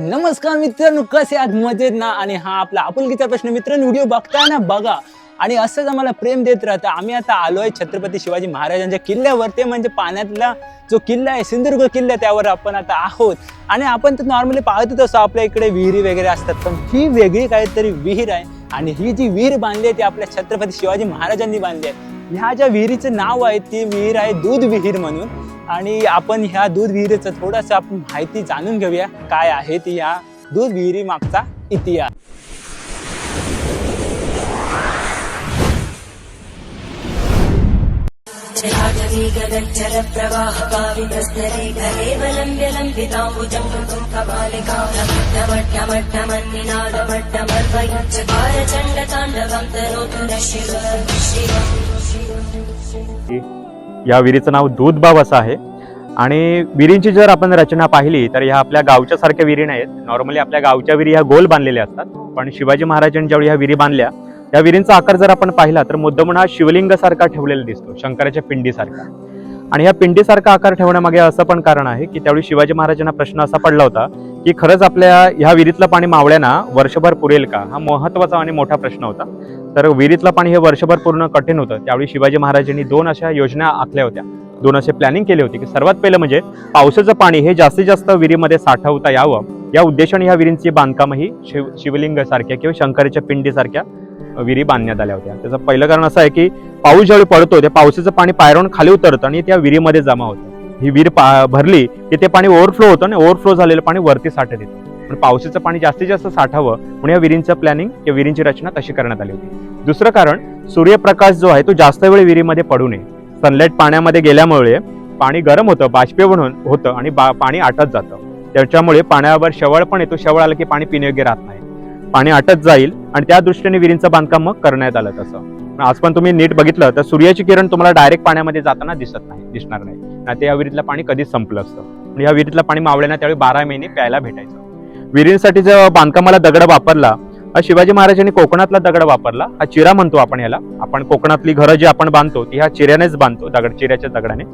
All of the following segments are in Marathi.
नमस्कार मित्रांनो कसे आहात? मजेत ना? आणि हा आपला आपुलकीचा प्रश्न. मित्रांनो व्हिडिओ बघताय ना बघा. आणि असंच आम्हाला प्रेम देत राहतं. आम्ही आता आलो आहे छत्रपती शिवाजी महाराजांच्या किल्ल्यावर ते म्हणजे पाण्यातला जो किल्ला आहे सिंधुदुर्ग किल्ला त्यावर आपण आता आहोत. आणि आपण तर नॉर्मली पाहतच असतो. आपल्या इकडे विहिरी वगैरे असतात. पण ही वेगळी काहीतरी विहीर आहे. आणि ही जी विहीर बांधली आहे ती आपल्या छत्रपती शिवाजी महाराजांनी बांधली आहे. ह्या ज्या विहिरीचं नाव आहे ती विहीर आहे दूध विहीर म्हणून. आणि आपण ह्या दूध विहिरीचं थोडंसं आपण माहिती जाणून घेऊया काय आहे ती ह्या दूध विहिरी मागचा इतिहास. या विहिरीचं नाव दूधबाव असं आहे. आणि विहिरींची जर आपण रचना पाहिली तर ह्या आपल्या गावच्या सारख्या विहिरी नाहीत नॉर्मली आपल्या गावच्या विहिरी ह्या गोल बांधलेल्या असतात. पण शिवाजी महाराजांनी ज्यावेळी ह्या विहिरी बांधल्या या विहिरींचा आकार जर आपण पाहिला तर मुद्दमून हा शिवलिंगासारखा ठेवलेला दिसतो शंकराच्या पिंडीसारखा. आणि ह्या पिंडीसारखा आकार ठेवण्यामागे असं पण कारण आहे की त्यावेळी शिवाजी महाराजांना प्रश्न असा पडला होता की खरंच आपल्या ह्या विहिरीतलं पाणी मावळ्यांना वर्षभर पुरेल का? हा महत्त्वाचा आणि मोठा प्रश्न होता. तर विहिरीतलं पाणी हे वर्षभर पूर्ण कठीण होतं. त्यावेळी शिवाजी महाराजांनी दोन अशा योजना आखल्या होत्या. दोन असे प्लॅनिंग केले होते की सर्वात पहिलं म्हणजे पावसाचं पाणी हे जास्तीत जास्त विहिरीमध्ये साठवता यावं. या उद्देशाने ह्या विहिरींची बांधकामही शिव शिवलिंग सारख्या किंवा शंकराच्या पिंडीसारख्या विहिरी बांधण्यात आल्या होत्या. त्याचं पहिलं कारण असं आहे की पाऊस ज्यावेळी पडतो त्या पावसाचं पाणी पायरून खाली उतरतं आणि त्या विहिरीमध्ये जमा होतं. ही विहीर पा भरली की ते पाणी ओव्हरफ्लो होतं आणि ओव्हरफ्लो झालेलं पाणी वरती साठत येतं. पण पावसाचं पाणी जास्तीत जास्त साठावं म्हणून या विहिरींचं प्लॅनिंग किंवा विहिरींची रचना तशी करण्यात आली होती. दुसरं कारण सूर्यप्रकाश जो आहे तो जास्त वेळ विहिरीमध्ये पडू नये. सनलाईट पाण्यामध्ये गेल्यामुळे पाणी गरम होतं बाष्पीभवन होतं आणि बा पाणी आटत जातं. त्याच्यामुळे पाण्यावर शेवळ पण येतो. शेवळ आलं की पाणी पिण्यायोग्य राहत नाही. पाणी आटत जाईल आणि त्या दृष्टीने विहिरींचं बांधकाम मग करण्यात आलं तसं. आज पण तुम्ही नीट बघितलं तर सूर्याची किरण तुम्हाला डायरेक्ट पाण्यामध्ये जाताना दिसत नाही दिसणार नाही. नाही ते या विहिरीतलं पाणी कधीच संपलं असतं. या विहिरीतलं पाणी मावळ्यांना त्यावेळी बारा महिने प्यायला भेटायचं. विहिरींसाठी जर बांधकामाला दगड वापरला हा शिवाजी महाराजांनी कोकणातला दगड वापरला हा चिरा म्हणतो आपण याला. आपण कोकणातली घरं जी आपण बांधतो ती ह्या चिऱ्यानेच बांधतो दगड चिऱ्याच्या दगडाने.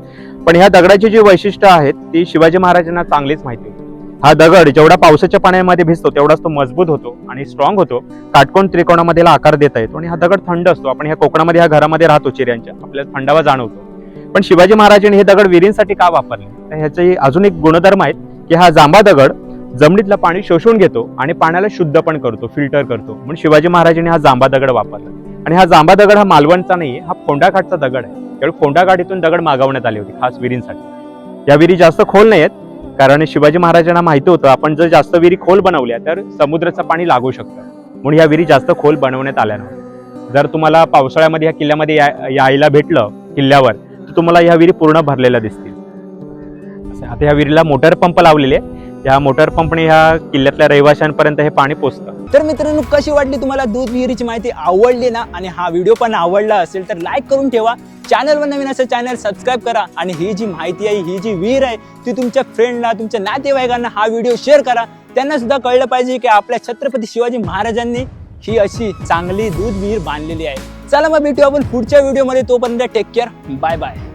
पण ह्या दगडाची जी वैशिष्ट्य आहेत ती शिवाजी महाराजांना चांगलीच माहिती होती. हा दगड जेवढा पावसाच्या पाण्यामध्ये भिजतो तेवढाच तो मजबूत होतो आणि स्ट्रॉंग होतो. काटकोण त्रिकोणामध्ये आकार देता येतो आणि हा दगड थंड असतो. आपण ह्या कोकणामध्ये ह्या घरामध्ये राहतो चिऱ्यांच्या. आपल्याला थंडावा जाणवतो. पण शिवाजी महाराजांनी हे दगड विहिरींसाठी का वापरले? तर ह्याचे अजून एक गुणधर्म आहेत की हा जांभा दगड जमिनीतलं पाणी शोषून घेतो आणि पाण्याला शुद्ध पण करतो फिल्टर करतो. म्हणून शिवाजी महाराजांनी हा जांभा दगड वापरला. आणि हा जांभा दगड हा मालवणचा नाही हा फोंडाघाटचा दगड आहे. त्यावेळी फोंडाघाट दगड मागवण्यात आले होते खास विहिरींसाठी. या विहिरी जास्त खोल नाही आहेत कारण शिवाजी महाराजांना माहिती होतं आपण जर जास्त विहिरी खोल बनवल्या तर समुद्राचं पाणी लागू शकतं. म्हणून ह्या विहिरी जास्त खोल बनवण्यात आल्या नव्हत्या जर तुम्हाला पावसाळ्यामध्ये ह्या किल्ल्यामध्ये या- यायला भेटलं किल्ल्यावर तर तुम्हाला ह्या विहिरी पूर्ण भरलेल्या दिसतील. आता ह्या विहिरीला मोटर पंप लावलेले ह्या मोटर पंपने ह्या किल्ल्यातल्या रहिवाशांपर्यंत हे पाणी पोचतं. तर मित्रांनो कशी वाटली तुम्हाला दूध विहिरीची माहिती आवडली ना? आणि हा व्हिडिओ पण आवडला असेल तर लाईक करून ठेवा. चॅनलवर नवीन असेल चॅनल सबस्क्राईब करा. आणि ही जी माहिती आहे ही जी विहीर आहे ती तुमच्या फ्रेंडला तुमच्या नातेवाईकांना हा व्हिडिओ शेअर करा. त्यांना सुद्धा कळलं पाहिजे की आपल्या छत्रपती शिवाजी महाराजांनी ही अशी चांगली दूध विहीर बांधलेली आहे. चला मग भेटू आपण पुढच्या व्हिडिओमध्ये तोपर्यंत टेक केअर बाय बाय